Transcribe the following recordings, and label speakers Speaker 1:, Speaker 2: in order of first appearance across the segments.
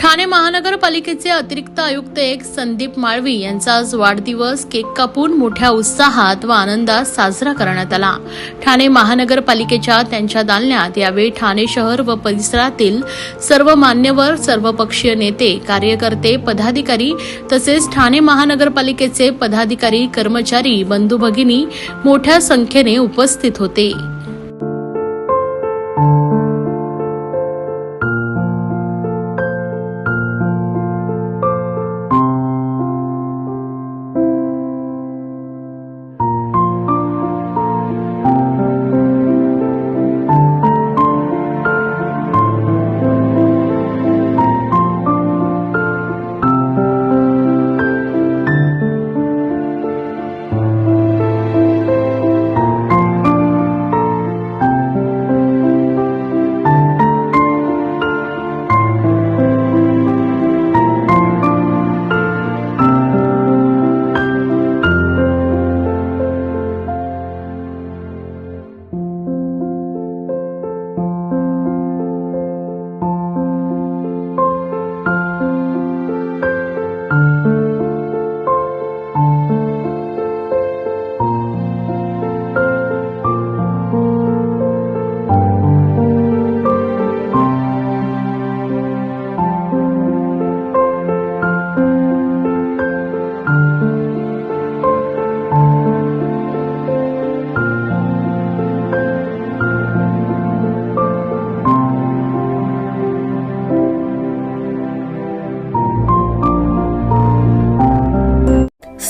Speaker 1: ठाणे महानगरपालिकेचे अतिरिक्त आयुक्त एक संदीप माळवी यांचा आज वाढदिवस. केक कापून मोठ्या उत्साहात व आनंदात साजरा करण्यात आला. ठाणे महानगरपालिकेच्या त्यांच्या दालन्यात यावेळी ठाणे शहर व परिसरातील सर्व मान्यवर सर्वपक्षीय नेते कार्यकर्ते पदाधिकारी तसेच ठाणे महानगरपालिकेचे पदाधिकारी कर्मचारी बंधू भगिनी मोठ्या संख्येने उपस्थित होते.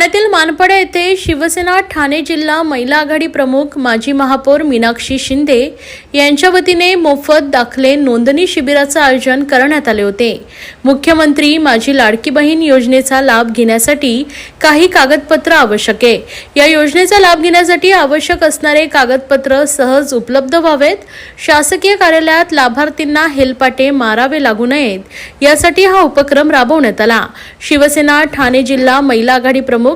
Speaker 1: ठाण्यातील मानपडे येथे शिवसेना ठाणे जिल्हा महिला आघाडी प्रमुख माजी महापौर मीनाक्षी शिंदे यांच्या वतीने मोफत दाखले नोंदणी शिबिराचं आयोजन करण्यात आले होते. मुख्यमंत्री माझी लाडकी बहीण योजनेचा लाभ घेण्यासाठी काही कागदपत्र आवश्यक आहे. या योजनेचा लाभ घेण्यासाठी आवश्यक असणारे कागदपत्र सहज उपलब्ध व्हावेत. शासकीय कार्यालयात लाभार्थींना हेलपाटे मारावे लागू नयेत. यासाठी हा उपक्रम राबवण्यात आला. शिवसेना ठाणे जिल्हा महिला आघाडी प्रमुख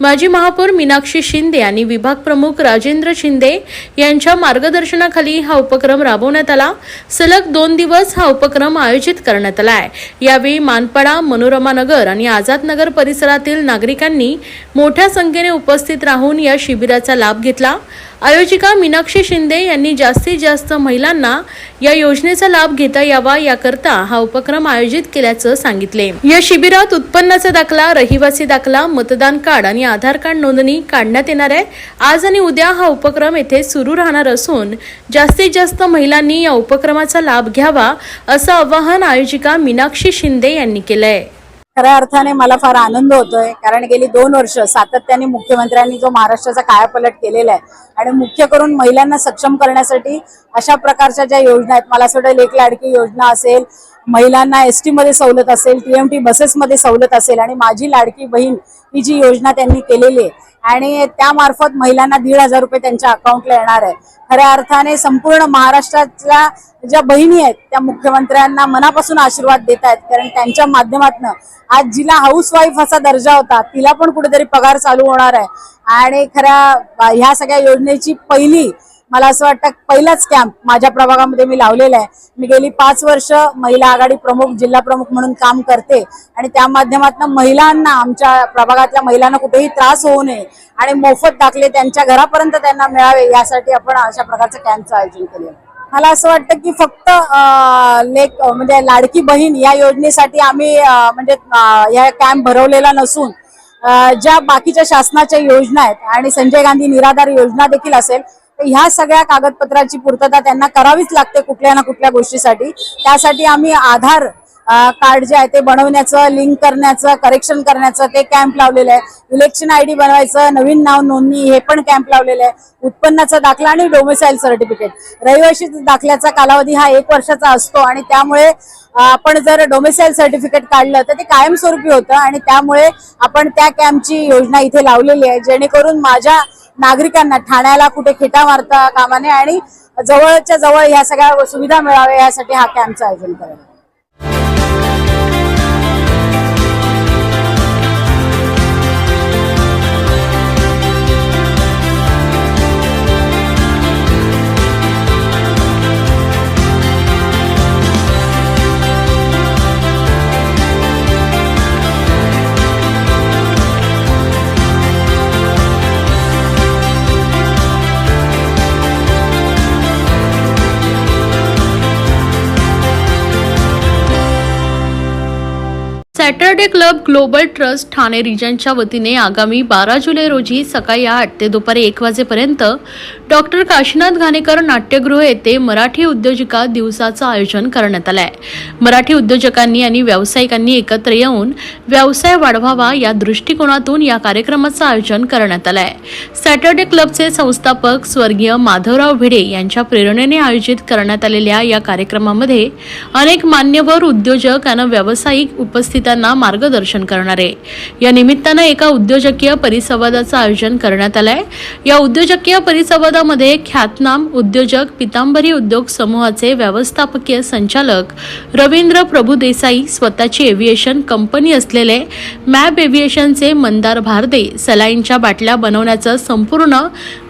Speaker 1: माजी महापौर मीनाक्षी शिंदे आणि विभाग प्रमुख राजेंद्र शिंदे यांच्या मार्गदर्शनाखाली हा उपक्रम राबवण्यात आला. सलग दोन दिवस हा उपक्रम आयोजित करण्यात आला आहे. यावेळी मानपाडा मनोरमा नगर आणि आझाद नगर परिसरातील नागरिकांनी मोठ्या संख्येने उपस्थित राहून या शिबिराचा लाभ घेतला. आयोजिका मीनाक्षी शिंदे यांनी जास्तीत जास्त महिलांना या योजनेचा लाभ घेता यावा याकरता हा उपक्रम आयोजित केल्याचं सांगितले. या शिबिरात उत्पन्नाचा दाखला रहिवासी दाखला मतदान कार्ड आणि आधार कार्ड नोंदणी काढण्यात येणार आहे. आज आणि उद्या हा उपक्रम येथे सुरू राहणार असून जास्तीत जास्त महिलांनी या उपक्रमाचा लाभ घ्यावा असं आवाहन आयोजिका मीनाक्षी शिंदे यांनी केलंय.
Speaker 2: खऱ्या अर्थाने मला फार आनंद होतोय कारण गेली दोन वर्ष सातत्याने मुख्यमंत्र्यांनी जो महाराष्ट्राचा कायापलट केलेला आहे आणि मुख्य करून महिलांना सक्षम करण्यासाठी अशा प्रकारच्या ज्या योजना आहेत मला असं वाटतं लेख लाडकी योजना असेल महिलांना एसमध्ये सवलत असेल टीएमटी बसेसमध्ये सवलत असेल आणि माझी लाडकी बहीण ही जी योजना त्यांनी केलेली आहे. आणि त्यामार्फत महिलांना दीड हजार रुपये त्यांच्या अकाउंटला येणार आहे. खऱ्या अर्थाने संपूर्ण महाराष्ट्रातल्या ज्या बहिणी आहेत त्या मुख्यमंत्र्यांना मनापासून आशीर्वाद देत आहेत. कारण त्यांच्या माध्यमातून आज जिला हाऊसवाईफ असा दर्जा होता तिला पण कुठेतरी पगार चालू होणार आहे. आणि खऱ्या ह्या सगळ्या योजनेची पहिली मला असं वाटतं पहिलाच कॅम्प माझ्या प्रभागामध्ये मी लावलेला आहे. मी गेली पाच वर्ष महिला आघाडी प्रमुख जिल्हा प्रमुख म्हणून काम करते. आणि त्या माध्यमातून महिलांना आमच्या प्रभागातल्या महिलांना कुठेही त्रास होऊ नये आणि मोफत दाखले त्यांच्या घरापर्यंत त्यांना मिळावे यासाठी आपण अशा प्रकारचं कॅम्पचं आयोजन केलेलं मला असं वाटतं की फक्त लेख लेक म्हणजे लाडकी बहीण या योजनेसाठी आम्ही म्हणजे या कॅम्प भरवलेला नसून ज्या बाकीच्या शासनाच्या योजना आहेत आणि संजय गांधी निराधार योजना देखील असेल ह्या सगळ्या कागदपत्राची पूर्तता त्यांना करावीच लागते कुठल्या ना कुठल्या गोष्टीसाठी. त्यासाठी आम्ही आधार कार्ड जे आहे ते बनवण्याचं लिंक करण्याचं करेक्शन करण्याचं ते कॅम्प लावलेलं आहे. इलेक्शन आय डी बनवायचं नवीन नाव नोंदणी हे पण कॅम्प लावलेलं आहे. उत्पन्नाचा दाखला आणि डोमिसाईल सर्टिफिकेट रहिवाशी दाखल्याचा कालावधी हा एक वर्षाचा असतो आणि त्यामुळे आपण जर डोमिसाईल सर्टिफिकेट काढलं तर ते कायमस्वरूपी होतं आणि त्यामुळे आपण त्या कॅम्पची योजना इथे लावलेली आहे. जेणेकरून माझ्या नागरिकांना ठाण्याला कुठे खेटा मारता कामाने आणि जवळच्या जवळ ह्या सगळ्या सुविधा मिळाव्या यासाठी हा कॅम्पचं आयोजन करायला
Speaker 1: Saturday club global trust Thane रिजनच्या वतीने आगामी बारा जुलै रोजी सकाळी आठ ते दुपारी एक वाजेपर्यंत डॉक्टर काशीनाथ घाणेकर नाट्यगृह येथे मराठी उद्योजिका दिवसाचं आयोजन करण्यात आलं आहे मराठी उद्योजकांनी आणि व्यावसायिकांनी एकत्र येऊन व्यवसाय वाढवावा या दृष्टिकोनातून या कार्यक्रमाचं आयोजन करण्यात आलं आहे सॅटर्डे क्लबचे संस्थापक स्वर्गीय माधवराव भिडे यांच्या प्रेरणेने आयोजित करण्यात आलेल्या या कार्यक्रमामध्ये अनेक मान्यवर उद्योजक आणि व्यावसायिक उपस्थितांना मार्गदर्शन करणार. आहे या निमित्तानं एका उद्योजकीय परिसंवादाचं आयोजन करण्यात आलंय. या उद्योजकीय परिसंवादामध्ये ख्यातनाम उद्योजक पितांबरी उद्योग समूहाचे व्यवस्थापकीय संचालक रवींद्र प्रभू देसाई स्वतःची एव्हिएशन कंपनी असलेले मॅप एव्हिएशनचे मंदार भारदे सलाईनच्या बाटल्या बनवण्याचं संपूर्ण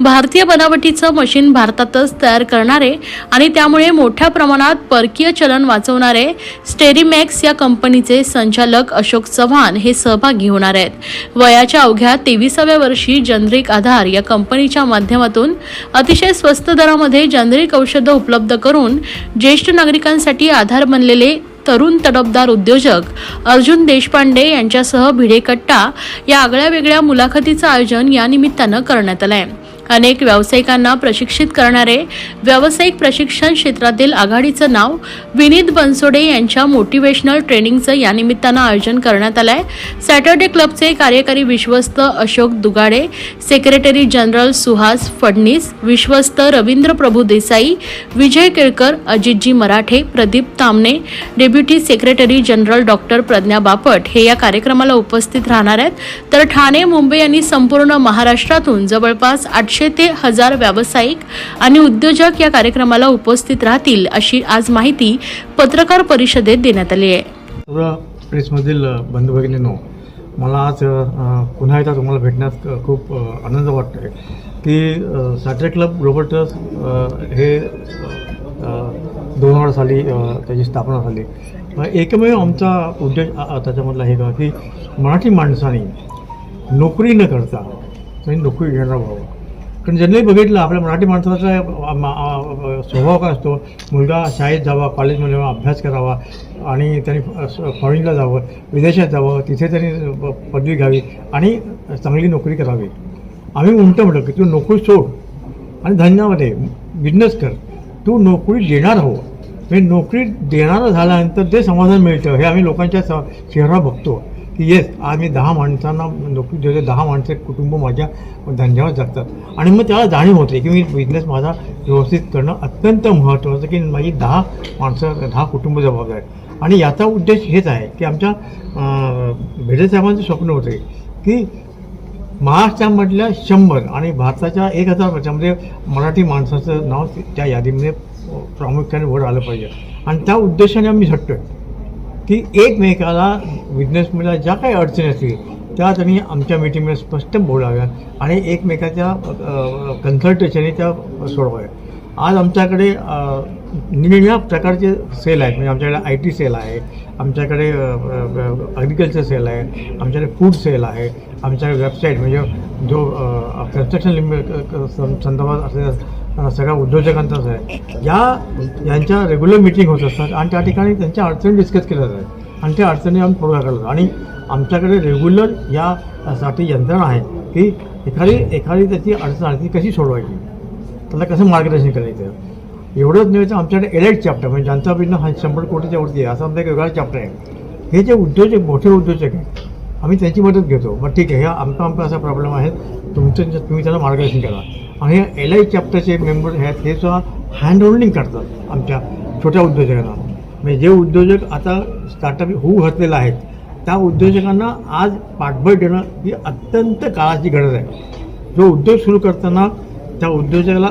Speaker 1: भारतीय बनावटीचं मशीन भारतातच तयार करणारे आणि त्यामुळे मोठ्या प्रमाणात परकीय चलन वाचवणारे स्टेरीमॅक्स या कंपनीचे संचालक अशोक चव्हाण हे सहभागी होणार आहेत. वयाच्या अवघ्या तेविसाव्या वर्षी जनरिक आधार या कंपनीच्या माध्यमातून अतिशय स्वस्त दरामध्ये जनरिक औषधं उपलब्ध करून ज्येष्ठ नागरिकांसाठी आधार बनलेले तरुण तडफदार उद्योजक अर्जुन देशपांडे यांच्यासह भिडेकट्टा या आगळ्या वेगळ्या मुलाखतीचं आयोजन या निमित्तानं करण्यात आलं आहे अनेक व्यावसायिकांना प्रशिक्षित करणारे व्यावसायिक प्रशिक्षण क्षेत्रातील आघाडीचं नाव विनीत बनसोडे यांच्या मोटिवेशनल ट्रेनिंगचं या निमित्तानं आयोजन करण्यात आलं आहे सॅटर्डे क्लबचे कार्यकारी विश्वस्त अशोक दुगाडे सेक्रेटरी जनरल सुहास फडणीस विश्वस्त Ravindra Prabhu Desai Vijay Kelkar Ajitji Marathe Pradeep Tamane deputy secretary general doctor Pradnya Bapat हे या कार्यक्रमाला उपस्थित राहणार आहेत. तर ठाणे मुंबई आणि संपूर्ण महाराष्ट्रातून जवळपास आठशे ते हजार व्यावसायिक आणि उद्योजक या कार्यक्रमाला उपस्थित राहतील अशी आज माहिती पत्रकार परिषदेत देण्यात आली आहे.
Speaker 3: प्रेसमधील बंधू भगिनीनो मला आज पुन्हा एकदा तुम्हाला भेटण्यात खूप आनंद वाटतो आहे की सॅटरे क्लब ग्लोबल ट्रस्ट हे दोन हजार साली त्याची स्थापना झाली. एकमेव आमचा उद्देश त्याच्यामधला हे का की मराठी माणसाने नोकरी न करता म्हणजे नोकरी घेणार व्हावं कारण जनरली बघितलं आपल्या मराठी माणसाचा स्वभाव काय असतो? मुलगा शाळेत जावा कॉलेजमध्ये जावा अभ्यास करावा आणि त्यांनी फॉरेनला जावं विदेशात जावं तिथे त्यांनी प- पदवी घ्यावी आणि चांगली नोकरी करावी. आम्ही उमटं म्हटलं की तू नोकरी सोड आणि धंद्यामध्ये बिझनेस कर. तू नोकरी देणार हो. म्हणजे नोकरी देणारा झाल्यानंतर जे समाधान मिळतं हे आम्ही लोकांच्या स चेहरा बघतो. की येस आम्ही दहा माणसांना नोकरी देतो दहा माणसं कुटुंब माझ्या धंद्यावर जगतात. आणि मग त्याला जाणीव होते की मी बिझनेस माझा व्यवस्थित करणं अत्यंत महत्त्वाचं की माझी दहा माणसं दहा कुटुंब जबाबदार आहेत. आणि याचा उद्देश हेच आहे की आमच्या अं, स्वप्न होते की महाराष्ट्रामधल्या शंभर आणि भारताच्या एक हजार वर्षामध्ये मराठी माणसाचं नाव त्या यादीमध्ये प्रामुख्याने वर आलं पाहिजे. आणि त्या उद्देशाने आम्ही झटतो की एकमेकाला बिझनेसमध्ये ज्या काही अडचणी असतील त्या त्यांनी आमच्या मीटिंगमध्ये स्पष्ट बोलाव्यात आणि एकमेकाच्या कन्सल्टेशनने त्या सोडवाव्या आज आमच्याकडे अ, निरनिळ्या प्रकारचे सेल आहेत. म्हणजे आमच्याकडे आय टी सेल आहे आमच्याकडे ॲग्रिकल्चर सेल आहे आमच्याकडे फूड सेल आहे आमच्याकडे वेबसाईट म्हणजे जो कन्स्ट्रक्शन लिंब संदर्भात असलेल्या सगळ्या उद्योजकांचाच आहे. या यांच्या रेग्युलर मिटिंग होत असतात आणि त्या ठिकाणी त्यांच्या अडचणी डिस्कस केल्या जातात. आणि त्या अडचणी आम्ही पूर्ण करतात आणि आमच्याकडे रेग्युलर यासाठी यंत्रणा आहे की एखादी एखादी त्याची अडचण आली ती कशी सोडवायची? त्याला कसं मार्गदर्शन करायचं? एवढंच नव्हे तर आमच्याकडे एलाइट चॅप्टर म्हणजे ज्यांचा बिझनेस हा शंभर कोटीच्या वरती आहे. असं आमचा एक वेगळा चॅप्टर आहे. हे जे उद्योजक मोठे उद्योजक आहेत आम्ही त्यांची मदत घेतो. मग ठीक आहे. ह्या आमका आमका असा प्रॉब्लेम आहे. तुमचं तुम्ही त्याला मार्गदर्शन करा. आणि हे एल आय चॅप्टरचे मेंबर आहेत हे सुद्धा हँड होल्डिंग करतात आमच्या छोट्या उद्योजकांना. म्हणजे जे उद्योजक आता स्टार्टअप होऊ घातलेलं आहेत त्या उद्योजकांना आज पाठबळ देणं ही अत्यंत काळाची गरज आहे. जो उद्योग सुरू करताना त्या उद्योजकाला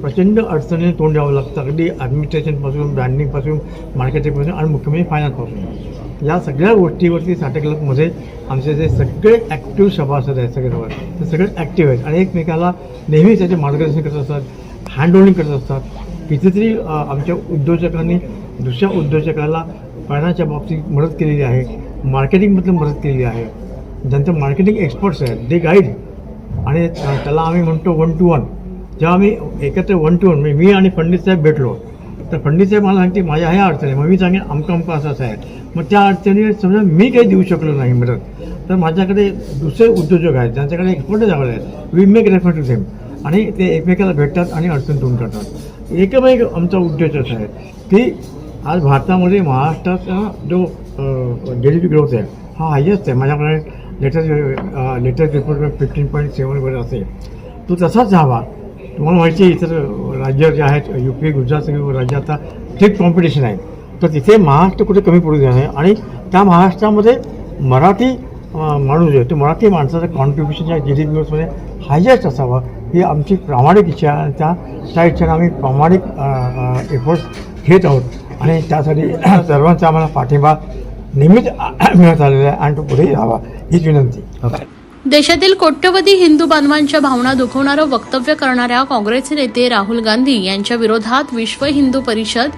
Speaker 3: प्रचंड अडचणीने तोंड द्यावं लागतं. अगदी ॲडमिनिस्ट्रेशनपासून ब्रँडिंगपासून मार्केटिंगपासून आणि मुख्यमंत्री फायनान्सपासून या सगळ्या गोष्टीवरती साठे क्लबमध्ये म्हणजे आमचे जे सगळे ॲक्टिव्ह सभासद आहेत सगळे ते सगळे ॲक्टिव्ह आहेत. आणि एकमेकाला नेहमी त्याचे मार्गदर्शन करत असतात हँडहोल्डिंग करत असतात. कितीतरी आमच्या उद्योजकांनी दुसऱ्या उद्योजकाला फायनान्सच्या बाबतीत मदत केलेली आहे मार्केटिंगमधलं मदत केलेली आहे. ज्यांचे मार्केटिंग एक्सपर्ट्स आहेत दे गाईड आणि त्याला आम्ही म्हणतो वन टू वन जेव्हा आम्ही एकत्र वन टू वन मी आणि पंडित साहेब भेटलो तर पंडित साहेब मला सांगते माझ्या ह्या अडचणी मग मी सांगेन अमकं अमकं असं आहे. मग त्या अडचणी समजा मी काही देऊ शकलो नाही मदत तर माझ्याकडे दुसरे उद्योजक आहेत ज्यांच्याकडे एक्सपर्ट जागा आहेत we make refer to same आणि ते एकमेकाला भेटतात आणि अडचण दूर करतात. एकमेक आमचा उद्देश असा आहे की आज भारतामध्ये महाराष्ट्राचा जो जी डी पी ग्रोथ आहे हा हायेस्ट आहे. माझ्याकडे latest latest report fifteen point सेवनवर असेल. तो तसाच हवा तुम्हाला माहिती आहे इतर राज्य जे आहेत यू पी गुजरात राज्य आता ठीक कॉम्पिटिशन आहे तर तिथे महाराष्ट्र कुठे कमी पडू द्या नाही. आणि त्या महाराष्ट्रामध्ये मराठी माणूस जो आहे तो मराठी माणसाचं कॉन्ट्रीब्युशन या जी डी पीमध्ये हायेस्ट असावं ही आमची प्रामाणिक इच्छा आहे. आणि त्या त्या इच्छेनं आम्ही प्रामाणिक एफर्ट्स घेत आहोत. आणि त्यासाठी सर्वांचा आम्हाला पाठिंबा नेहमीच मिळत आलेला आहे आणि तो पुढेही राहावा हीच विनंती.
Speaker 1: देशातील कोट्यवधी हिंदू बांधवांच्या भावना दुखवणारं वक्तव्य करणाऱ्या काँग्रेसचे नेते राहुल गांधी यांच्या विरोधात विश्व हिंदू परिषद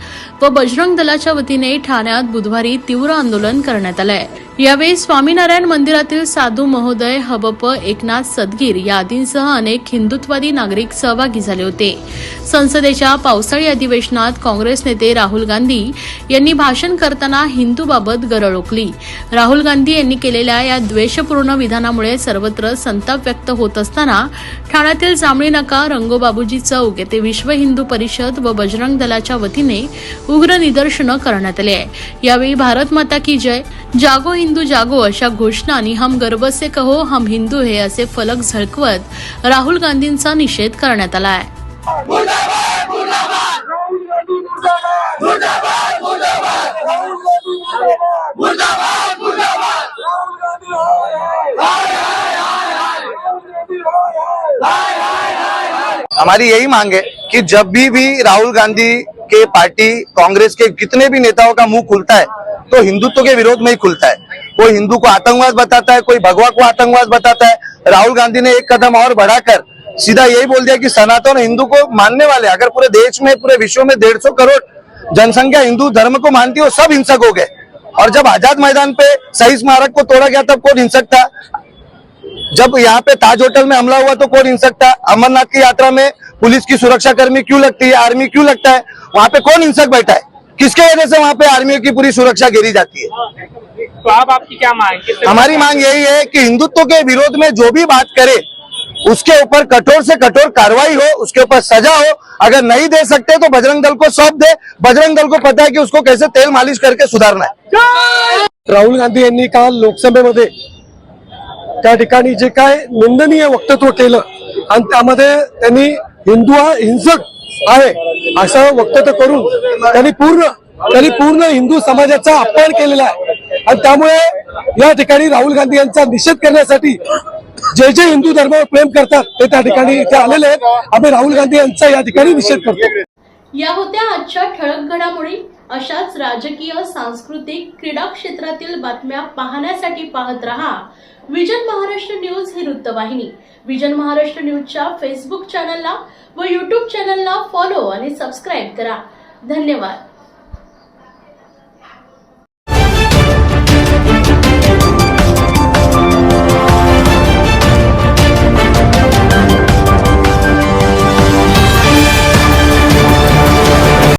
Speaker 1: व बजरंग दलाच्या वतीने ठाण्यात बुधवारी तीव्र आंदोलन करण्यात आलंय. यावेळी स्वामीनारायण मंदिरातील साधू महोदय हबप एकनाथ सदगीर या आदींसह अनेक हिंदुत्वादी नागरिक सहभागी झाले होते. संसदेच्या पावसाळी अधिवेशनात काँग्रेस नेते राहुल गांधी यांनी भाषण करताना हिंदूबाबत गरळ ओकली. राहुल गांधी यांनी केलेल्या या द्वेषपूर्ण विधानामुळे सर्वत्र संताप व्यक्त होत असताना ठाण्यातील जांभळी नाका रंगोबाबूजी चौक येथे विश्व हिंदू परिषद व बजरंग दलाच्या वतीने उग्र निदर्शनं करण्यात आले आहे. यावेळी भारत माता की जय जागो हिंदू हिंदू जागो अशा घोषणा आणि हम गर्व से कहो हम हिंदू हे असे फलक झळकवत राहुल गांधींचा निषेध करण्यात आला आहे.
Speaker 4: हमारी यही मांग है कि जब भी भी राहुल गांधी के पार्टी कांग्रेस के कितने भी नेताओं का मुंह खुलता है तो हिंदुत्व के विरोध में ही खुलता है। कोई हिंदू को आतंकवाद बताता है, कोई भगवा को आतंकवाद बताता है। राहुल गांधी ने एक कदम और बढ़ाकर सीधा यही बोल दिया कि सनातन हिंदू को मानने वाले, अगर पूरे देश में, पूरे विश्व में डेढ़ करोड़ जनसंख्या हिंदू धर्म को मानती है, सब हिंसक हो गए। और जब आज़ाद मैदान पे सही स्मारक को तोड़ा गया, तब कौन हिंसक था? जब यहाँ पे ताज होटल में हमला हुआ तो कौन हिंसक था? अमरनाथ की यात्रा में पुलिस की सुरक्षा कर्मी क्यों लगती है? आर्मी क्यों लगता है? वहाँ पे कौन हिंसक बैठा है? किसके वजह से वहाँ पे आर्मी की पूरी सुरक्षा घेरी जाती है?
Speaker 5: तो आप आपकी क्या मांग
Speaker 4: हमारी मांग यही है कि हिंदुत्व के विरोध में जो भी बात करे उसके ऊपर कठोर से कठोर कार्रवाई हो उसके ऊपर सजा हो। अगर नहीं दे सकते तो बजरंग दल को सौंप दे। बजरंग दल को पता है कि उसको कैसे तेल मालिश करके सुधारना है।
Speaker 6: राहुल गांधी यांनी काल लोकसभेमध्ये त्या ठिकाणी जे काय निंदनीय वक्तव्य केलं आणि त्यामध्ये त्यांनी हिंदू हा हिंसक आहे असं वक्तव्य करून त्यांनी पूर्ण त्यांनी पूर्ण हिंदू समाजाचा अपमान केलेला आहे. आणि त्यामुळे या ठिकाणी राहुल गांधी यांचा निषेध करण्यासाठी जे जे हिंदू धर्मावर प्रेम करतात ते त्या ठिकाणी इथे आलेले आहेत. आम्ही राहुल गांधी यांचा या ठिकाणी निषेध करतो.
Speaker 1: या होत्या आजच्या ठळक घडामोडी. अशाच राजकीय सांस्कृतिक क्रीडा क्षेत्रातील बातम्या पाहण्यासाठी पाहत रहा. विजन महाराष्ट्र न्यूज ही वृत्तवाहिनी. विजन महाराष्ट्र न्यूजच्या फेसबुक चॅनलला व युट्यूब चॅनलला फॉलो आणि सबस्क्राईब करा. धन्यवाद.